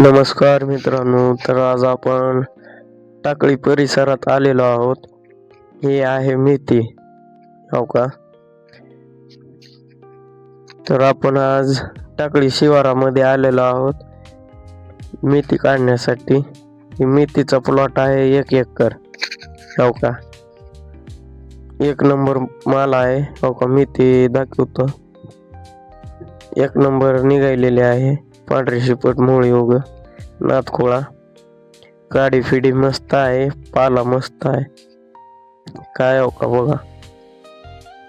नमस्कार मित्रांनो तर आज आपण टाकळी परिसरात आलेलो आहोत. हे आहे मेथी हो का? तर आपण आज टाकळी शिवारामध्ये आलेलो आहोत मेथी काढण्यासाठी. मेथीचा प्लॉट आहे एक एकर हो का? एक नंबर माल आहे हो का? मेथी दाखवतो. एक नंबर निघालेले आहे. पांढरी शिपट मोळी उग नाथखोळा गाडी फिडी मस्त आहे पाला मस्त आहे. काय हो का बघा?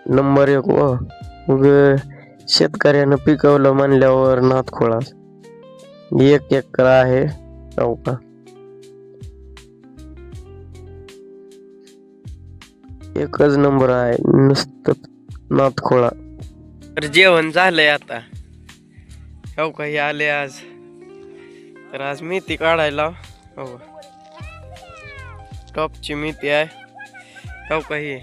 नंबर एक व मग शेतकऱ्यानं पिकवलं म्हणल्यावर नाथखोळा एक एकर आहे हो का? एकच नंबर आहे नुसतं नाथखोळा तर जेवण झालंय आता. हो का हे आले आज. तर आज मेथी काढायला. हो. टॉपची मेथी आहे. हो का ही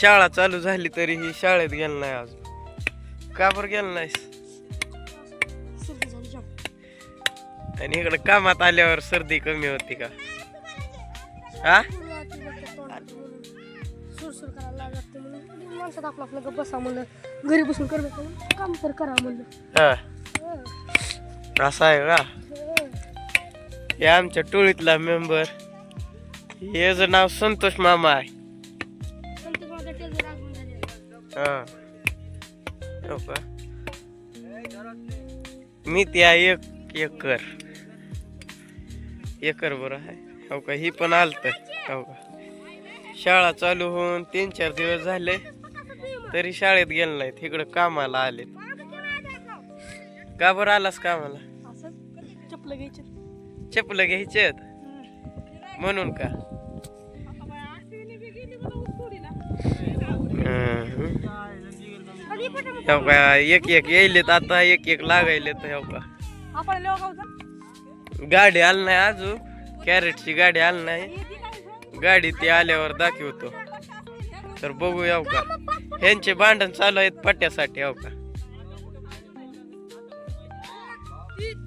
शाळा चालू झाली तरी ही शाळेत गेलं नाही आज का बरं गेलं नाहीस? आणि इकडे कामात आल्यावर सर्दी कमी होती का? हा घरी बसून काम तर करा म्हणलं. असं आहे का? हे आमच्या टोळीतला मेंबर याचं नाव संतोष मामा आहे. हा. हो का? मी त्या आहे एक एकर. एकर बरं आहे. हो का? ही पण आलत. हो का? शाळा चालू होऊन तीन चार दिवस झाले. तरी शाळेत गेले नाहीत. इकडं कामाला आले का बरं आलास कामाला? असं चपलं घ्यायचे चपलं घ्यायचे म्हणून का. हो. का? एक एक यायलेत आता एक एक लागायलेत हो का? गाडी आली नाही अजून. कॅरेटची गाडी आली नाही. गाडी ती आल्यावर दाखवतो. तर बघू याव का? ह्यांचे भांडण चालू आहेत पट्ट्यासाठी हो का?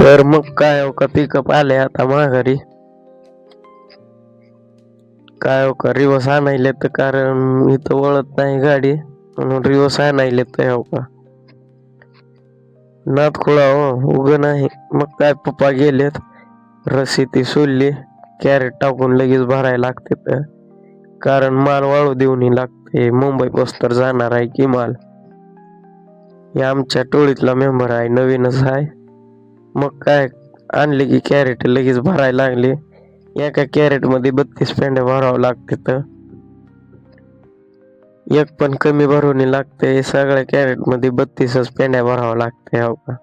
तर मग काय हो का पिकअप आले आता माघारी? काय हो का रिवर्स आणायले तर कारण इथं वळत नाही गाडी म्हणून रिवर्स आणायले तर हो का? नात खुळा हो उग नाही. मग काय पप्पा गेलेत? रस्सी ती सोडली कॅरेट टाकून लगेच भरायला लागते तर. कारण माल वाळू देऊनही लागते. मुंबई बस्तर जाणार आहे की माल? हे आमच्या टोळीतला मेंबर आहे नवीनच आहे. मग काय आणले की कॅरेट लगेच भरायला लागले. एका कॅरेटमध्ये बत्तीस पेंड्या भरावं लागते तर. एक पण कमी भरवणी लागते सगळ्या कॅरेटमध्ये बत्तीसच पेंड्या भरावं लागते हो का?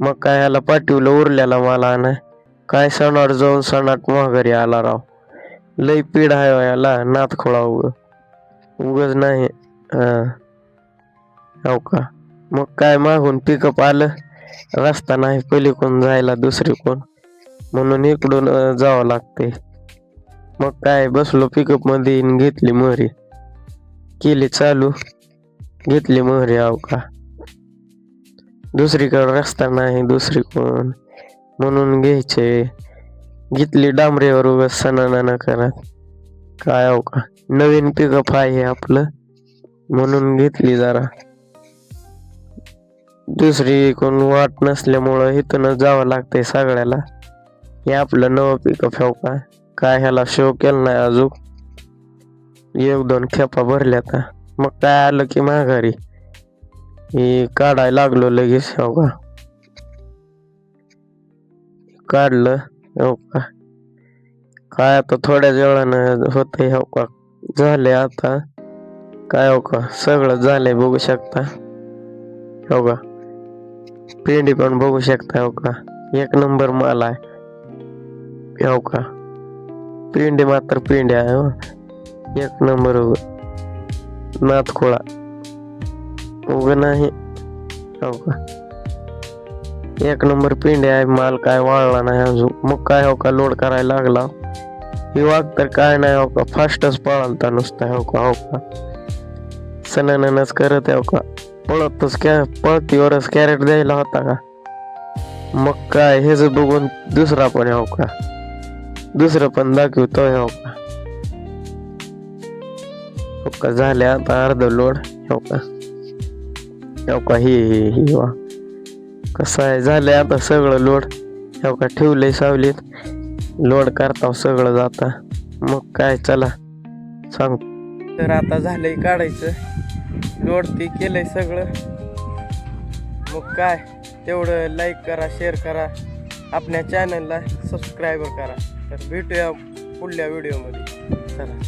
मग काय ह्याला पाठवलं उरल्याला मला ना काय सणावर जाऊन सणात माघारी आला राव. लई पीड आहे हो याला नात खोळा उग. उगच नाही. हा. हो का? मग काय मागून पिकअप आलं? रस्ता नाही पलीकडून जायला दुसरी कोण? म्हणून इकडून जावं लागते. मग काय बसलो पिकअपमध्ये घेतली मोहरी. केली चालू. घेतली मोहरी आव का? दुसरीकडे रस्ता नाही दुसरी कोण? म्हणून घ्यायचे. घेतली डांबरेवर उगाच सणाना करत काय आव का? नवीन पिकअप आहे आपलं. म्हणून घेतली जरा. दुसरी कोण वाट नसल्यामुळं इथूनच जावं लागतंय सगळ्याला. हे आपलं नवं पिकं फेवका हो काय ह्याला शो केला नाही अजून? एक दोन खेपा भरल्या आता. मग काय आलं की माघारी? ही काढायला लागलो लगेच हो का? काढलं हो का? काय आता थोड्याच वेळानं होतंय हो का? झाले आता. काय हो का? सगळं झालंय बघू शकता. हो का? पेंडी पण बघू शकता हो का? एक नंबर माल आहे. हो का? पेंडी मात्र पेंडी आहे हो. एक नंबर नाथखोळा. उग नाही. हो का? एक नंबर पिंडी आहे माल काय वाळला नाही अजून. मग काय हो का लोड करायला लागला? ही तर काय नाही हो का फास्टच पळालता नुसता हो का हो का? सणानच करत हो का? पळतच कॅ पळतीवरच कॅरेट द्यायला होता का? मग काय हेच बघून दुसरा पण आहे हो का? दुसरं पण दाखवतो हो का? हो का झाले आता अर्ध लोड हो का? हो का ही ही ही वा. कसं आहे झालंय आता सगळं लोड हो का ठेवले सावलीत. लोड करता सगळं जाता. मग काय चला. सांग तर आता झालंय काढायचं. लोड ती केलंय सगळं. मग काय तेवढं लाईक करा शेअर करा. आपल्या चॅनलला सबस्क्राईब करा. तर भेटूया पुढल्या व्हिडिओमध्ये चला.